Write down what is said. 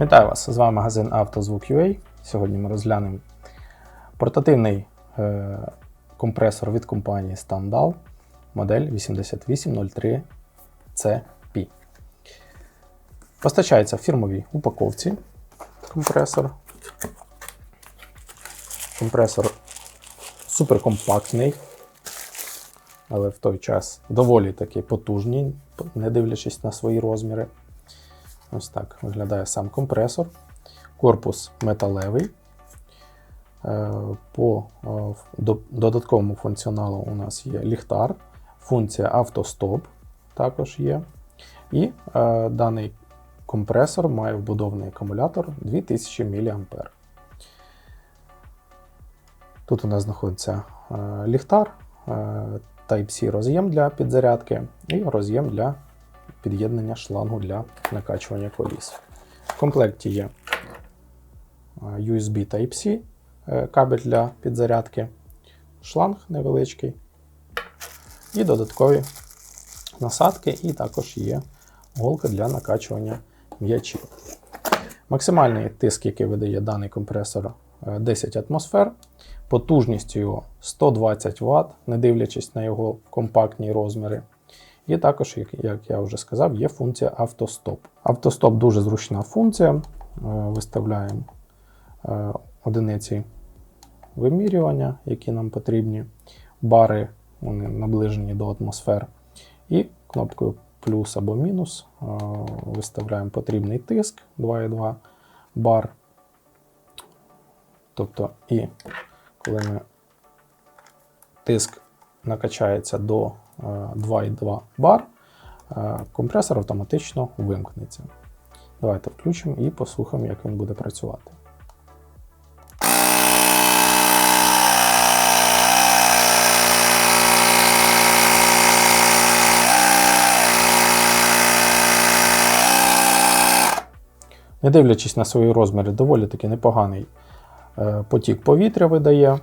Вітаю вас! З вами магазин «Автозвук.UA». Сьогодні ми розглянемо портативний е, компресор від компанії Standal модель 8803CP. Постачається в фірмовій упаковці компресор. Компресор суперкомпактний, але в той час доволі таки потужний, не дивлячись на свої розміри. Ось так виглядає сам компресор. Корпус металевий. Е, По е, додатковому функціоналу у нас є ліхтар, функція автостоп також є. І е, даний компресор має вбудований акумулятор 2000 мА. Тут у нас знаходиться ліхтар, Type-C роз'єм для підзарядки і роз'єм для під'єднання шлангу для накачування коліс. В комплекті є е, USB Type-C е, кабель для підзарядки, шланг невеличкий, і додаткові насадки, і також є голка для накачування м'ячів. Максимальний тиск, який видає даний компресор, е, 10 атмосфер. Потужністю його 120 Вт, не дивлячись на його компактні розміри. І також, як, як я вже сказав, є функція автостоп. Автостоп дуже зручна функція. Е, Виставляємо е, одиниці вимірювання, які нам потрібні. Бари вони наближені до атмосфер. І кнопкою плюс або мінус е, виставляємо потрібний тиск 2,2 бар. Тобто, і коли ми тиск накачається до е, 2,2 бар, е, компресор автоматично вимкнеться. Давайте включимо і послухаємо, як він буде працювати. Не дивлячись на свої розміри, доволі таки непоганий е, потік повітря видає.